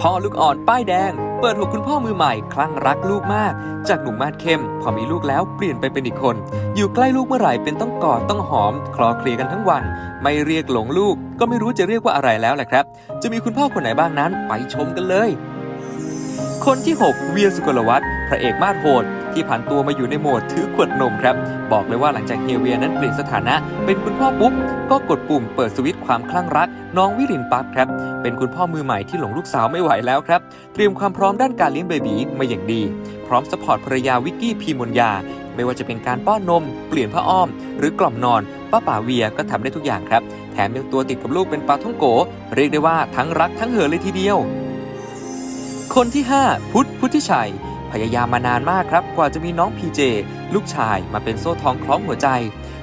พ่อลูกอ่อนป้ายแดง เปิดหัวคุณพ่อมือใหม่คลั่งรักลูกมาก จากหนุ่มมาดเข้ม พอมีลูกแล้วเปลี่ยนไปเป็นอีกคน อยู่ใกล้ลูกเมื่อไหร่เป็นต้องกอดต้องหอม คลอเคลียกันทั้งวัน ไม่เรียกหลงลูก ก็ไม่รู้จะเรียกว่าอะไรแล้วแหละครับ จะมีคุณพ่อคนไหนบ้างนั้นไปชมกันเลย คนที่ 6 เวียสุกลวัฒน์พระเอกมาดโหด ที่ผันตัวมาอยู่ในโหมดถือขวดนมครับ บอกเลยว่าหลังจากเฮียเวียนั้นเปลี่ยนสถานะ เป็นคุณพ่อปุ๊บ ก็กดปุ่มเปิดสวิตช์ความคลั่งรัก น้องวิรินปั๊บครับ เป็นคุณพ่อมือใหม่ที่หลงลูกสาวไม่ไหวแล้วครับ เตรียมความพร้อมด้านการเลี้ยงเบบีมาอย่างดี พร้อมสปอร์ตภรรยาวิกกี้พีมนยาไม่ว่าจะเป็นการป้อนนม เปลี่ยนผ้าอ้อม หรือกล่อมนอน ป้าป่าเวียก็ทำได้ทุกอย่างครับ แถมยังตัวติดกับลูกเป็นปลาท่องโก เรียกได้ว่าทั้งรักทั้งเห่อเลยทีเดียว คนที่ 5 พุทธพุทธิชัย พยายามมานานมากครับ กว่าจะมีน้องพีเจลูกชายมาเป็นโซ่ทองคล้องหัวใจ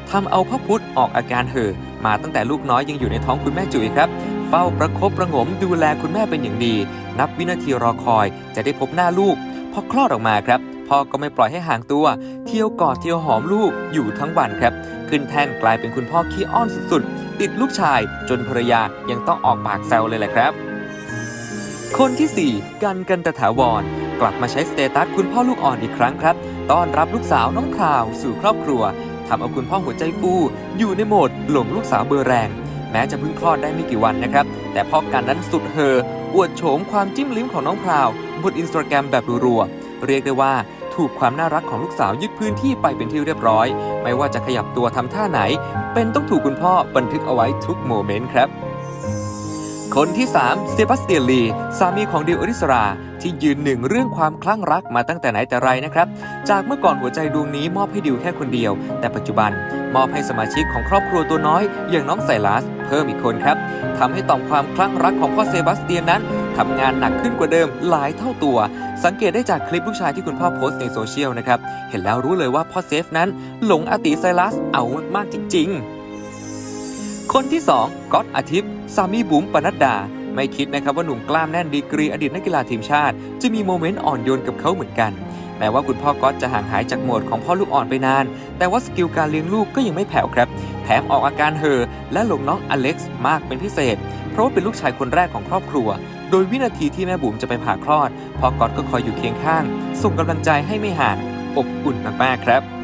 ทำเอาพ่อพุทธออกอาการเห่อมาตั้งแต่ลูกน้อยยังอยู่ในท้องคุณแม่จุ๋ยครับ เฝ้าประคบประหงมดูแลคุณแม่เป็นอย่างดี นับวินาทีรอคอยจะได้พบหน้าลูกพอคลอดออกมาครับพ่อก็ไม่ปล่อยให้ห่างตัว เที่ยวกอดเที่ยวหอมลูกอยู่ทั้งวันครับ ขึ้นแท่นกลายเป็นคุณพ่อขี้อ้อนสุดๆ ติดลูกชายจนภรรยายังต้องออกปากแซวเลยแหละครับ คนที่ 4 กันกันตถาวร กลับมาใช้สเตตัสคุณพ่อลูกอ่อนอีกครั้งครับ ต้อนรับลูกสาวน้องคราว สู่ครอบครัวทำเอาคุณพ่อหัวใจฟู อยู่ในโหมดหลงลูกสาวเบอร์แรง แม้จะเพิ่งคลอดได้ไม่กี่วันนะครับ แต่พ่อกันนั้นสุดเฮออวดโฉมความจิ้มลิ้มของน้องพราวบนอินสตาแกรมแบบรัวๆเรียกได้ว่าถูกความน่ารักของลูกสาวยึดพื้นที่ไปเป็นที่เรียบร้อย ไม่ว่าจะขยับตัวทำท่าไหน เป็นต้องถูกคุณพ่อบันทึกเอาไว้ทุกโมเมนต์ครับ คนที่ 3 เซบาสเตียนลี สามีของดิวอริสรา ที่ยืนหนึ่งเรื่องความคลั่งรักมาตั้งแต่ไหนแต่ไรนะครับ จากเมื่อก่อนหัวใจดวงนี้มอบให้ดิวแค่คนเดียว แต่ปัจจุบันมอบให้สมาชิกของครอบครัวตัวน้อย อย่างน้องไซรัส เพิ่มอีกคนครับทำให้ต่อมความคลั่งรักของพ่อเซบาสเตียนนั้นทำงานหนักขึ้นกว่าเดิมหลายเท่าตัว สังเกตได้จากคลิปลูกชายที่คุณพ่อโพสต์ในโซเชียลนะครับเห็นแล้วรู้เลยว่าพ่อเซฟนั้นหลงอติไซรัสเอามากๆจริง ๆ คนที่ 2ก๊อตอาทิตย์สามีบุ๋มปนัดดา ไม่คิดนะครับว่าหนุ่มกล้ามแน่นดีกรีอดีตนักกีฬาทีมชาติ จะมีโมเมนต์อ่อนโยนกับเขาเหมือนกันแม้ว่าคุณพ่อก๊อตจะห่างหายจากโหมดของพ่อลูกอ่อนไปนาน แต่ว่าสกิลการเลี้ยงลูกก็ยังไม่แผ่วครับ แถมออกอาการเห่อและหลงน้องอเล็กซ์มากเป็นพิเศษ เพราะว่าเป็นลูกชายคนแรกของครอบครัว โดยวินาทีที่แม่บุ๋มจะไปผ่าคลอด พ่อก๊อตก็คอยอยู่เคียงข้าง ส่งกำลังใจให้ไม่ห่าง อบอุ่นมากๆครับ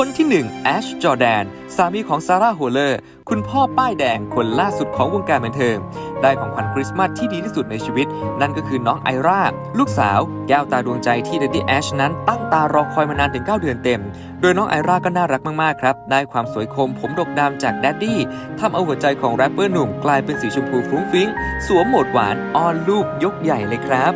คนที่1แอชจอแดนสามีของซาร่าโฮเลอร์ คุณพ่อป้ายแดงคนล่าสุดของวงการบันเทิง ได้ของขวัญคริสต์มาสที่ดีที่สุดในชีวิต นั่นก็คือน้องไอราลูกสาว แก้วตาดวงใจที่เดดดี้แอชนั้นตั้งตารอคอยมานานถึง 9 เดือนเต็ม โดยน้องไอราก็น่ารักมาก ๆ ครับ ได้ความสวยคมผมดกดำจากแดดดี้ทำเอาหัวใจของแรปเปอร์หนุ่มกลายเป็นสีชมพูฟรุ้งฟิ้ง สวมโหมดหวานอ้อนลูกยกใหญ่เลยครับ